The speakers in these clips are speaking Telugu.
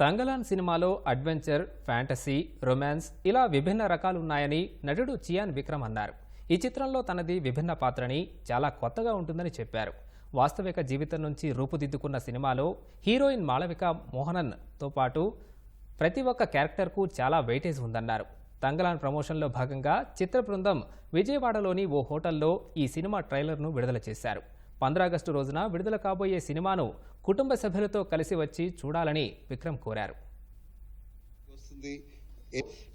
తంగలాన్ సినిమాలో అడ్వెంచర్ ఫ్యాంటసీ రొమాన్స్ ఇలా విభిన్న రకాలు ఉన్నాయని నటుడు చియాన్ విక్రమ్ అన్నారు. ఈ చిత్రంలో తనది విభిన్న పాత్రని చాలా కొత్తగా ఉంటుందని చెప్పారు. వాస్తవిక జీవితం నుంచి రూపుదిద్దుకున్న సినిమాలో హీరోయిన్ మాళవిక మోహనన్తో పాటు ప్రతి ఒక్క క్యారెక్టర్కు చాలా వెయిటేజ్ ఉందన్నారు. తంగలాన్ ప్రమోషన్లో భాగంగా చిత్ర బృందం విజయవాడలోని ఓ హోటల్లో ఈ సినిమా ట్రైలర్ను విడుదల చేశారు. పంద్రాగస్టు రోజున విడుదల కాబోయే సినిమాను కుటుంబ సభ్యులతో కలిసి వచ్చి చూడాలని విక్రమ్ కోరారు. వస్తుంది.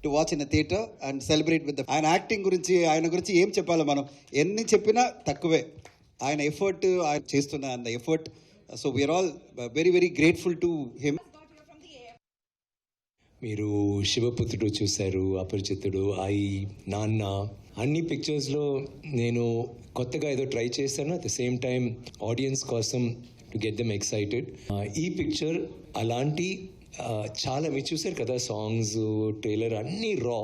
To watch in theatre and celebrate with ఆయన యాక్టింగ్ గురించి ఆయన గురించి ఏం చెప్పాలో మనం? ఎన్ని చెప్పినా తక్కువే. ఆయన ఎఫర్ట్ ఆయన చేస్తున్న అంత effort so we're all very very grateful to him మీరు శివపుత్రుడు చూశారు అపరిచితుడు ఐ నాన్న. అన్ని పిక్చర్స్లో నేను కొత్తగా ఏదో ట్రై చేస్తాను at the same time audience కోసం టు గెట్ దెమ్ ఎక్సైటెడ్ ఈ పిక్చర్ అలాంటి చాలా మీరు చూసారు కదా సాంగ్స్ ట్రైలర్ అన్నీ రా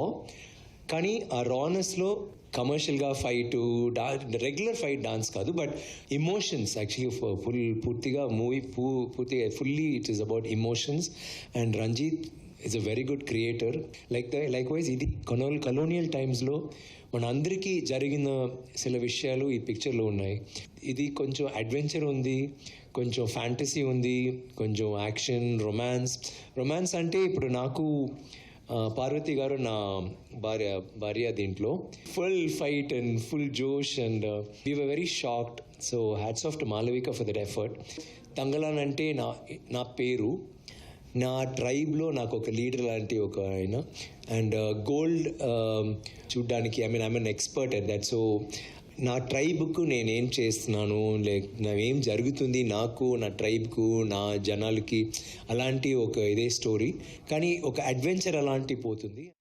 కానీ ఆ రానెస్లో కమర్షియల్గా ఫైట్ డా రెగ్యులర్ ఫైట్ డాన్స్ కాదు బట్ ఇమోషన్స్ యాక్చువల్లీ ఫుల్ పూర్తిగా మూవీ పూ పూర్తిగా fully it is about emotions and Ranjith is a very good creator like the likewise ఇది కొనోల్ కలోనియల్ టైమ్స్లో మన అందరికీ జరిగిన చిల విషయాలు ఈ పిక్చర్లో ఉన్నాయి. ఇది కొంచెం అడ్వెంచర్ ఉంది కొంచెం ఫ్యాంటసీ ఉంది కొంచెం యాక్షన్ రొమాన్స్ రొమాన్స్ అంటే ఇప్పుడు నాకు పార్వతి గారు నా భార్య భార్య దీంట్లో. ఫుల్ ఫైట్ అండ్ ఫుల్ జోష్ and we were very shocked so hats off to Malavika for that effort Thangalaan అంటే నా నా పేరు. నా ట్రైబ్లో నాకు ఒక లీడర్ లాంటి ఒక ఆయన. అండ్ గోల్డ్ uh, um, చూడ్డానికి I mean I mean expert at that so నా ట్రైబ్కు నేనేం చేస్తున్నాను? లైక్ ఏం జరుగుతుంది? నాకు నా ట్రైబ్కు నా జనాలకి అలాంటి ఒక ఇదే స్టోరీ కానీ ఒక అడ్వెంచర్ అలాంటి పోతుంది.